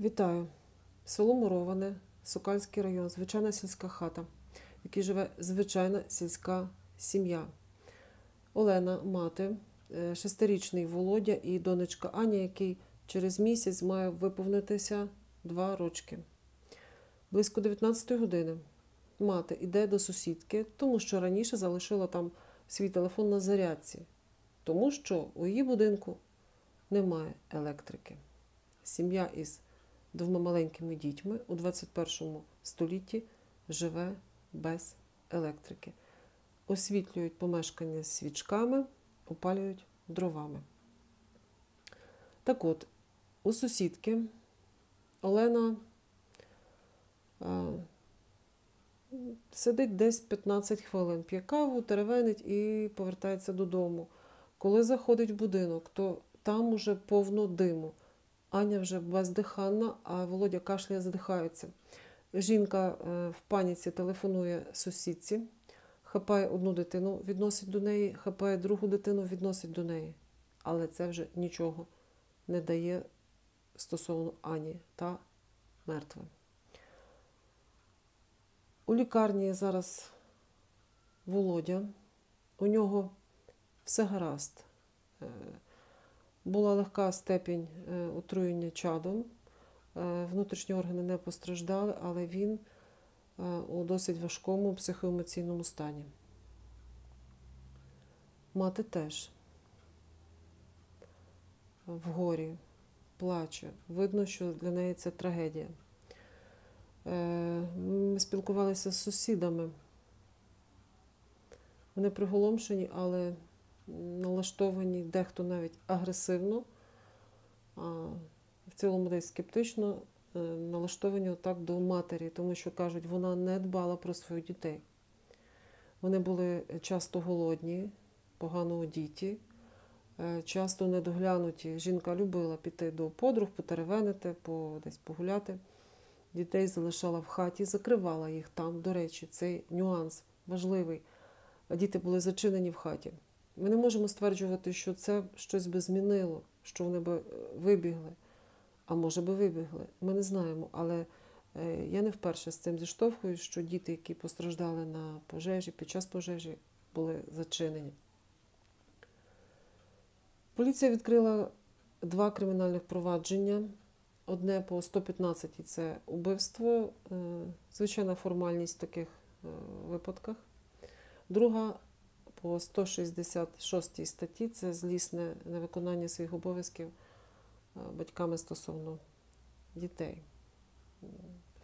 Вітаю! Село Муроване, Сокальський район, звичайна сільська хата, в якій живе звичайна сільська сім'я. Олена, мати, е, шестирічний Володя і донечка Аня, який через місяць має виповнитися два рочки. Близько 19 години мати йде до сусідки, тому що раніше залишила там свій телефон на зарядці, тому що у її будинку немає електрики. Сім'я із двома маленькими дітьми у 21 столітті живе без електрики. Освітлюють помешкання свічками, опалюють дровами. Так от, у сусідки Олена а, сидить десь 15 хвилин, п'є каву, теревенить і повертається додому. Коли заходить в будинок, то там уже повно диму. Аня вже бездиханна, а Володя кашляє, задихається. Жінка е, в паніці телефонує сусідці, хапає одну дитину, відносить до неї, хапає другу дитину, відносить до неї. Але це вже нічого не дає стосовно Ані та мертва. У лікарні зараз Володя, у нього все гаразд. Е, була легка степінь е, отруєння чадом. Е, внутрішні органи не постраждали, але він у досить важкому психоемоційному стані. Мати теж в горі, плаче. Видно, що для неї це трагедія. Ми спілкувалися з сусідами. Вони приголомшені, але налаштовані дехто навіть агресивно, а в цілому десь скептично е, налаштовані отак до матері, тому що кажуть, вона не дбала про своїх дітей. Вони були часто голодні, погано одіті, е, часто недоглянуті. Жінка любила піти до подруг, потеревенити, по, десь погуляти. Дітей залишала в хаті, закривала їх там. До речі, цей нюанс важливий. Діти були зачинені в хаті. Ми не можемо стверджувати, що це щось би змінило, що вони би е, вибігли, а може би вибігли. Ми не знаємо. Але е, я не вперше з цим зіштовхуюсь, що діти, які постраждали на пожежі, під час пожежі, були зачинені. Поліція відкрила два кримінальних провадження. Одне по 115 це убивство, е, звичайна формальність в таких випадках. Друга по 166 статті це злісне невиконання своїх обов'язків е, батьками стосовно дітей.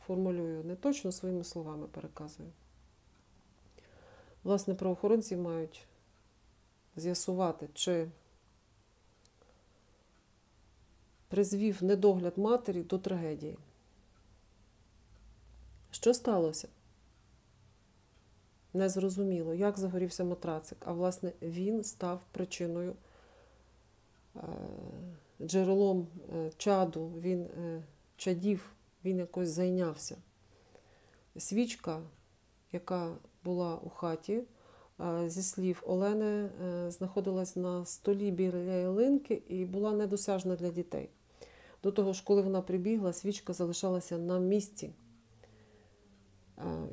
Формулюю не точно своїми словами переказую. Власне, правоохоронці мають з'ясувати, чи призвів недогляд матері до трагедії. Що сталося? Незрозуміло, як загорівся матрацик. А власне він став причиною е, джерелом е, чаду, він е, чадів, він якось зайнявся. Свічка, яка була у хаті, зі слів Олени, знаходилась на столі біля ялинки і була недосяжна для дітей. До того ж, коли вона прибігла, свічка залишалася на місці.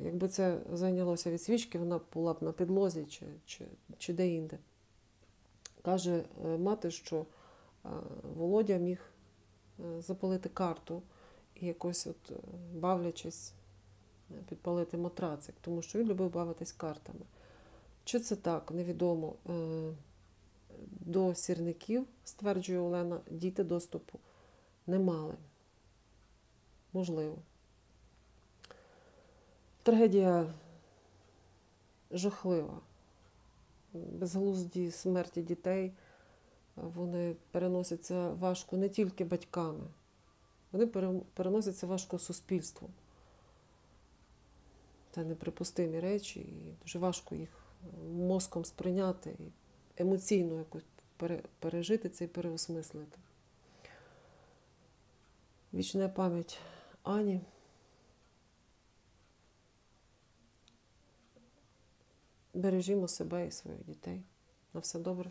Якби це зайнялося від свічки, вона була б на підлозі чи чи, чи де-інде. Каже е, мати, що Володя міг е, запалити карту і якось, от, е, бавлячись, підпалити матрацик, тому що він любив бавитись картами. Чи це так, невідомо. До сірників, стверджує Олена, діти доступу не мали. Можливо. Трагедія жахлива. Безглузді смерті дітей вони переносяться важко не тільки батьками, вони переносяться важко суспільству. Це неприпустимі речі, і дуже важко їх мозком сприйняти і емоційно якось пережити це і переосмислити. Вічна пам'ять Ані. Бережімо себе і своїх дітей. На все добре.